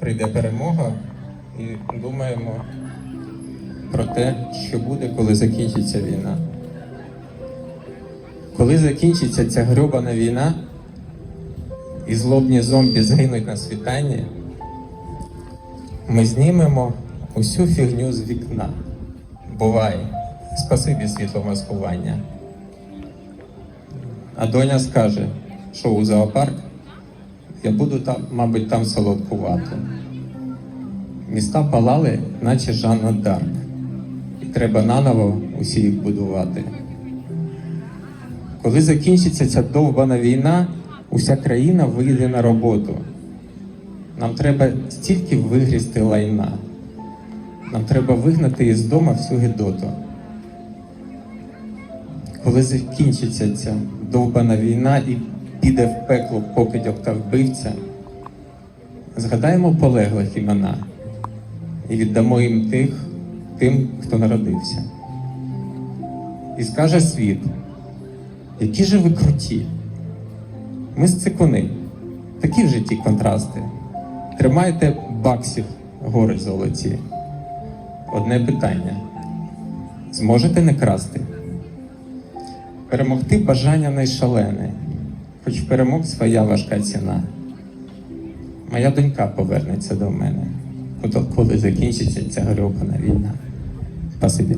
прийде перемога і думаємо про те, що буде, коли закінчиться війна. Коли закінчиться ця грьобана війна, і злобні зомбі згинуть на світанні, ми знімемо усю фігню з вікна. Бувай, спасибі світло маскування. А доня скаже, що у зоопарк я буду там, мабуть, там солодкувати. Міста палали, наче Жанна Дарк, і треба наново усі їх будувати. Коли закінчиться ця довбана війна, уся країна вийде на роботу. Нам треба стільки вигрізти лайна. Нам треба вигнати із дому всю гидоту. Коли закінчиться ця довбана війна і піде в пекло покидьок та вбивця, згадаємо полеглих імена і віддамо їм тих, тим, хто народився. І скаже світ, які же ви круті. Ми з цикуни, такі в житті контрасти. Тримайте баксів гори золоті. Одне питання: зможете не красти? Перемогти бажання найшалене, хоч перемог своя важка ціна. Моя донька повернеться до мене, коли закінчиться ця грьобана війна. Спасибі.